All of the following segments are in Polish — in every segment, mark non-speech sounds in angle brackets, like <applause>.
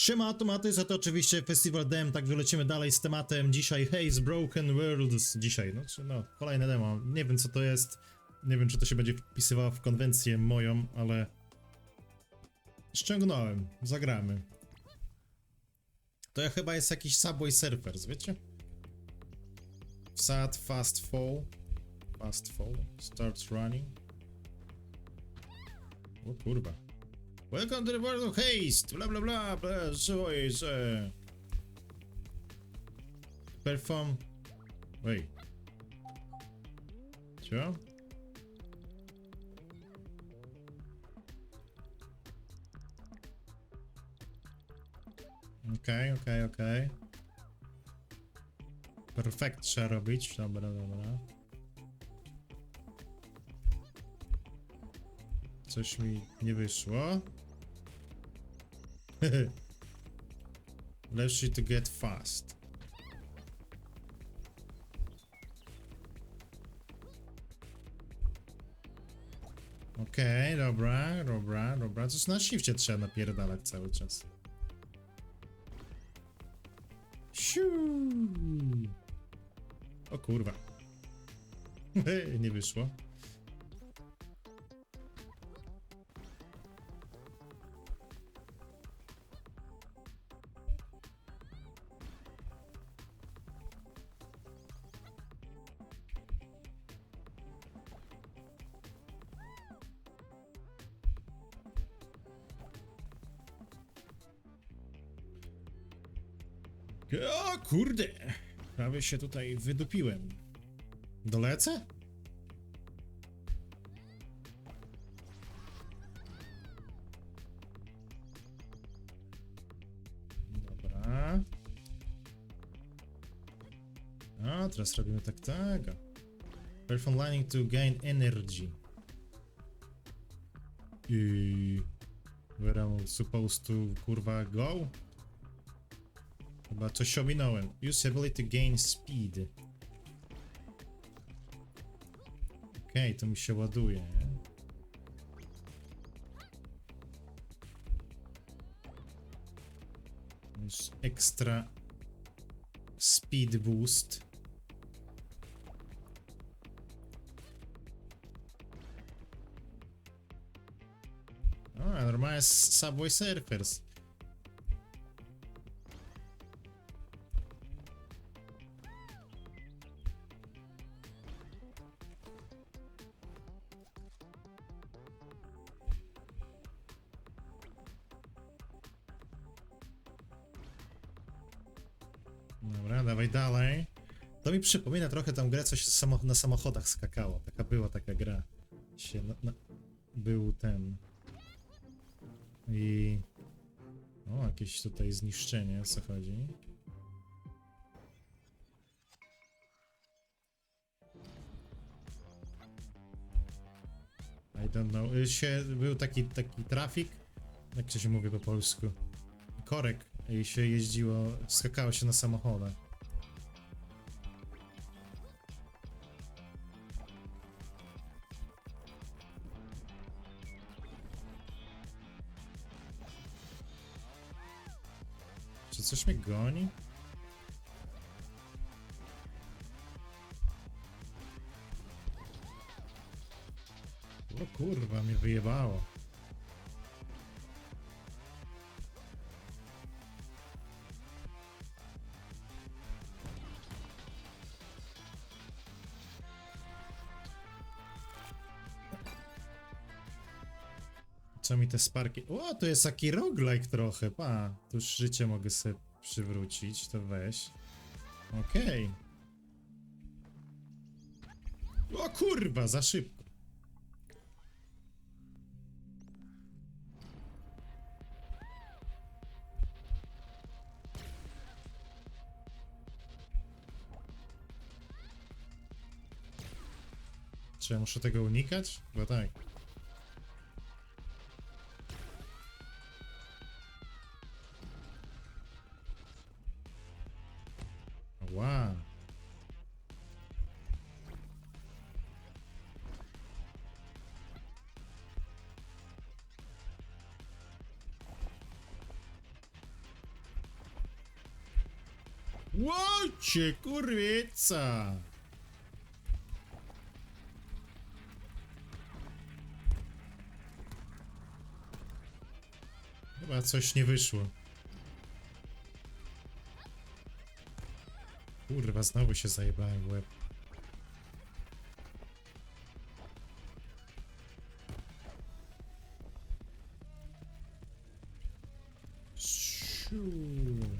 Siema automaty, za to oczywiście Festival Dem, tak wylecimy dalej z tematem dzisiaj Haze Broken Worlds dzisiaj, no, czy no, kolejne demo, nie wiem co to jest, nie wiem czy to się będzie wpisywało w konwencję moją, ale ściągnąłem, zagramy. To ja chyba jest jakiś Subway Surfers, wiecie? Sad, fast fall, fast fall, starts running. O kurwa. Welcome to the world of haste, bla bla bla, bla, że... Perform... Wait. Co? Okej, okej, okej. Perfekt trzeba robić, dobra, dobra. Coś mi nie wyszło. <laughs> Left you to get fast. Okej, dobra, dobra, dobra. Coś na shifcie trzeba napierdalać cały czas. Siu. O kurwa. <laughs> nie wyszło. O kurde! Prawie się tutaj wydupiłem. Dolecę? Dobra. A, teraz robimy tak tego. Perform lining to gain energy. I... Where I'm supposed to, kurwa, go? Chyba coś ominąłem. Use ability gain speed. Okej, to mi się ładuje. Już ekstra speed boost. O, normalnie s- Subway Surfers. Mi przypomina trochę tą grę, co się samo, na samochodach skakało. Taka była taka gra. Się na, na, był ten. I. O, jakieś tutaj zniszczenie, o co chodzi. I don't know. Y, Się, był taki, taki trafik. Jak się mówi po polsku? Korek. I się jeździło, skakało się na samochodach. Czy coś mnie goni? O kurwa, mnie wyjebało. Co mi te sparki... O, to jest taki roguelike trochę, pa. Tu już życie mogę sobie przywrócić, to weź. Okej. O kurwa, za szybko. Czy ja muszę tego unikać? Bo tak. Łocie, kurwica! Chyba coś nie wyszło. Kurwa, znowu się zajebałem w łeb.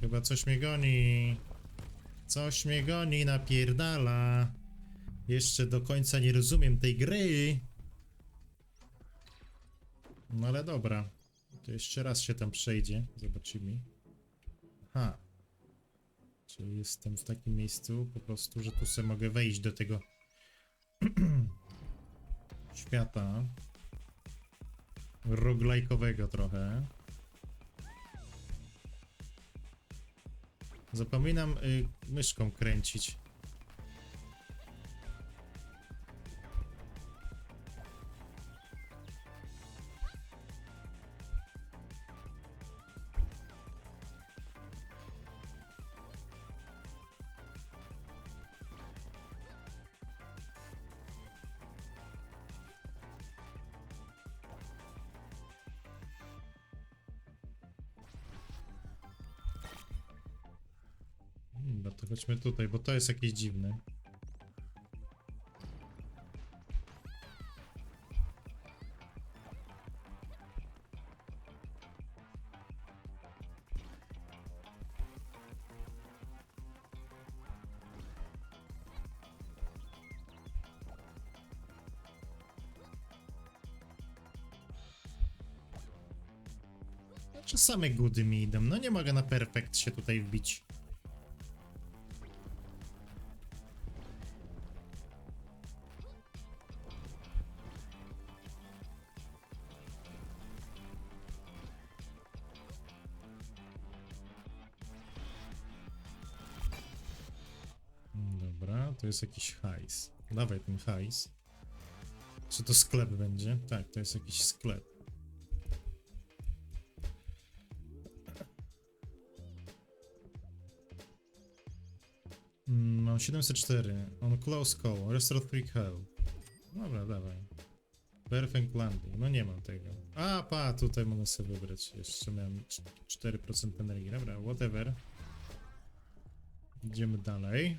Chyba coś mnie goni. Coś mnie goni, napierdala. Jeszcze do końca nie rozumiem tej gry. No ale dobra. To jeszcze raz się tam przejdzie. Zobaczymy. Aha. Czyli jestem w takim miejscu po prostu, że tu sobie mogę wejść do tego <clears throat> świata roglajkowego trochę. Zapominam y, myszką kręcić. To chodźmy tutaj, bo to jest jakieś dziwne. Czy same gudy mi idą? No nie mogę na perfekt się tutaj wbić. To jest jakiś hajs. Dawaj ten hajs. Czy to sklep będzie? Tak, to jest jakiś sklep. Mm, Mam 704. On close call. Restore 3 hell. Dobra, dawaj. Perfect landing. No nie mam tego. A, pa, tutaj mogę sobie wybrać. Jeszcze miałem cz- 4% energii. Dobra, whatever. Idziemy dalej.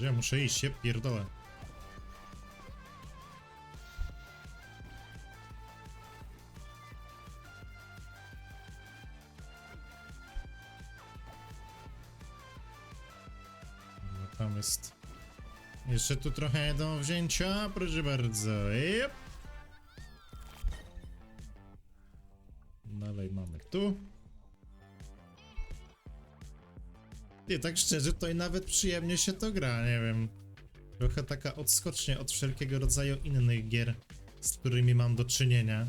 Gdzie muszę iść? się pierdolę. No tam jest. Jeszcze tu trochę do wzięcia, proszę bardzo. Yep. Dalej mamy tu. Nie, tak szczerze, to i nawet przyjemnie się to gra, nie wiem. Trochę taka odskocznie od wszelkiego rodzaju innych gier, z którymi mam do czynienia.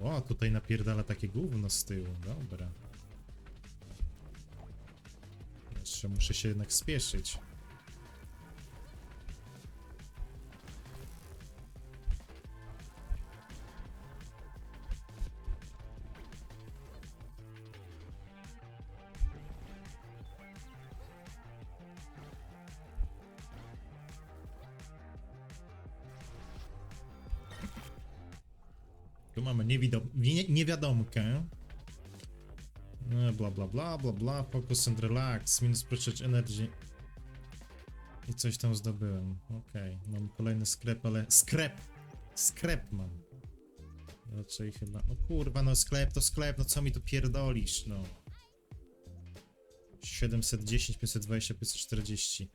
O, tutaj napierdala takie gówno z tyłu, dobra. Jeszcze muszę się jednak spieszyć. Mamy niewidom- nie, niewiadomkę. No, bla bla bla bla bla, focus and relax, minus procent energy. I coś tam zdobyłem. Okej, mam kolejny sklep, ale... Sklep! Sklep mam. Raczej chyba... No kurwa, no sklep to sklep, no co mi tu pierdolisz, no. 710, 520, 540,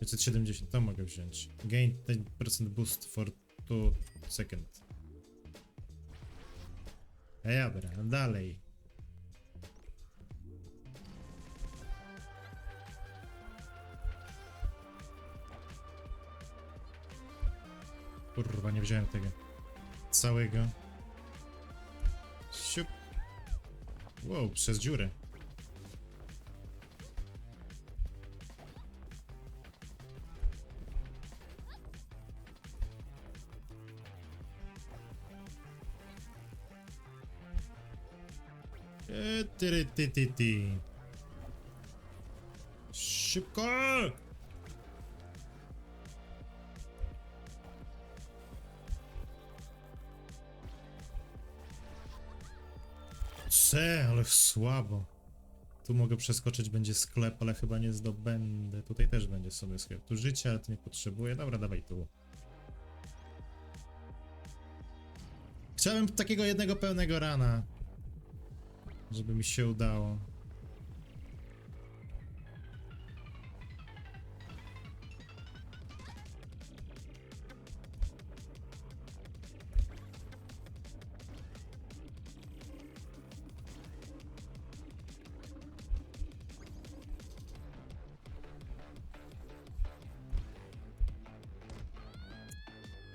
570, to mogę wziąć. Gain 10% boost for 2 second. E, dobra, no dalej. Kurwa, nie wziąłem tego całego. Siup. Wow, przez dziurę. Tyry, ty, ty, ty. Szybko! C, ale słabo. Tu mogę przeskoczyć, będzie sklep, ale chyba nie zdobędę. Tutaj też będzie sobie sklep. Tu życia, ale to nie potrzebuję. Dobra, dawaj tu. Chciałem takiego jednego pełnego rana. Żeby mi się udało.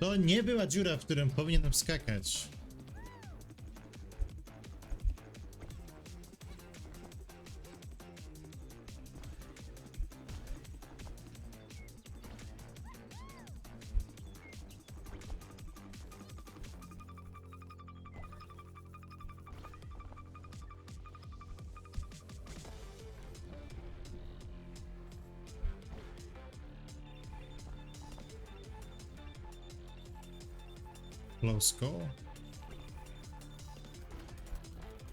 To nie była dziura, w którym powinienem skakać. Call?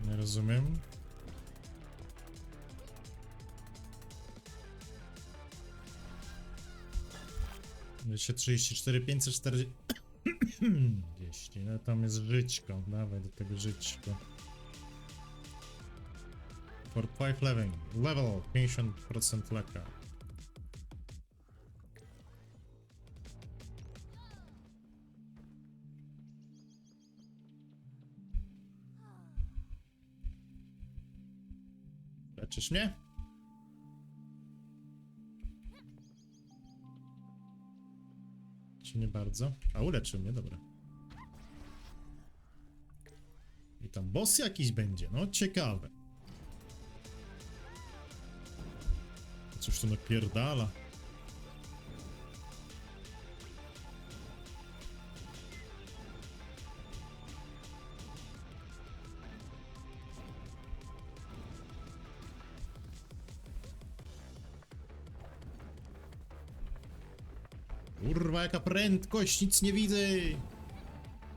Nie rozumiem. Wiecie, 34, 540. 40, no tam jest żyćko. Dawaj do tego żyćko. For 5 level. Level 50% leka. Leczysz mnie? Czy nie bardzo? A uleczył mnie, dobra. I tam boss jakiś będzie, no ciekawe. Coś tu napierdala. Kurwa, jaka prędkość, nic nie widzę!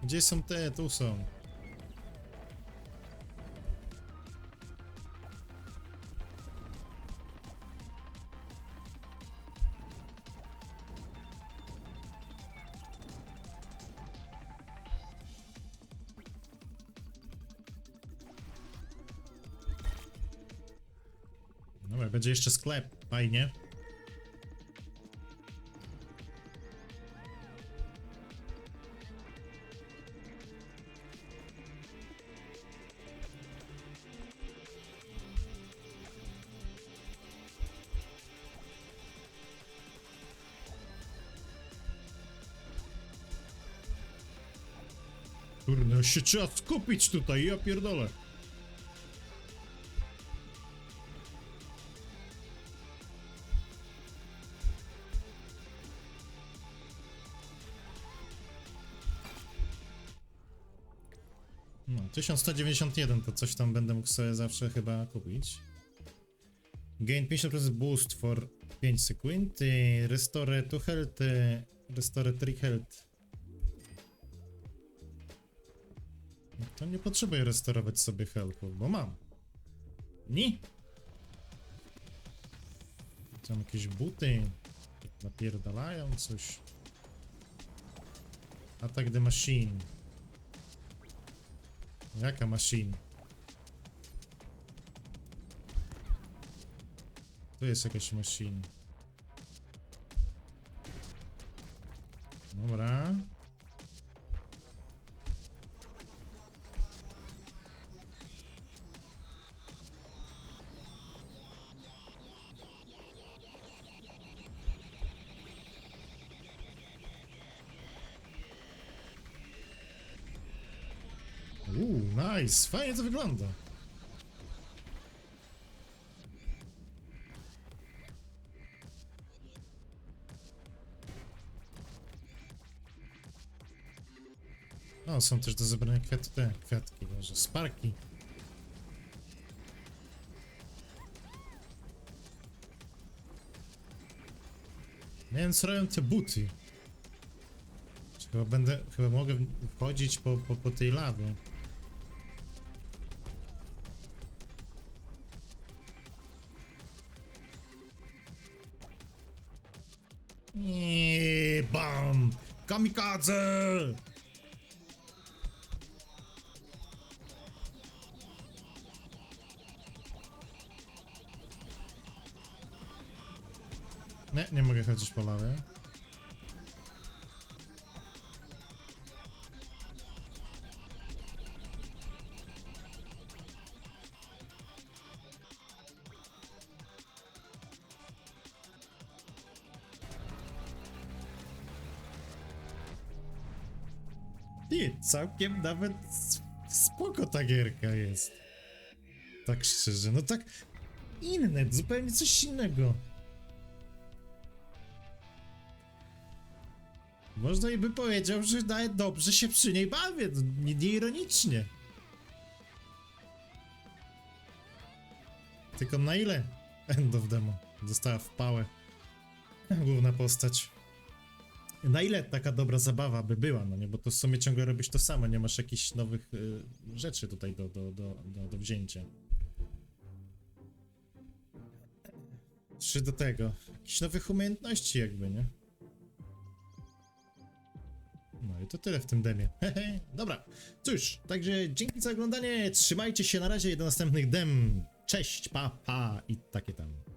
Gdzie są te? Tu są. Dobra, będzie jeszcze sklep, fajnie. Kurde, się trzeba skupić tutaj, ja pierdolę. No, 1191 to coś tam będę mógł sobie zawsze chyba kupić. Gain 50% boost for 5 sekund. Restore to health. Restore 3 health. Nie potrzebuję restorować sobie healthów, bo mam. Nie. Tam jakieś buty. Napierdalają coś. Atak the machine. Jaka machine? Tu jest jakaś machine. Dobra. Uuu, nice, fajnie to wygląda. O, są też do zebrania kwiaty, te kwiatki, może sparki. Nie wiem co robią te buty. Chyba będę, chyba mogę wchodzić po, po, po tej lawie. Nie, bam! Kamikadze! Nie, nie mogę chodzić po lawie. Ty, całkiem nawet spoko ta gierka jest. Tak szczerze, no tak inne, zupełnie coś innego. Można i by powiedział, że nawet dobrze się przy niej bawię, no, nie, nie ironicznie. Tylko na ile End of Demo została w pałę główna postać? Na ile taka dobra zabawa by była, no nie? Bo to w sumie ciągle robisz to samo, nie masz jakichś nowych y, rzeczy tutaj do, do, do, do, do wzięcia. Czy do tego? Jakichś nowych umiejętności jakby, nie? No i to tyle w tym demie. Hehe, <laughs> dobra. Cóż, także dzięki za oglądanie. Trzymajcie się na razie do następnych dem. Cześć, pa, pa i takie tam.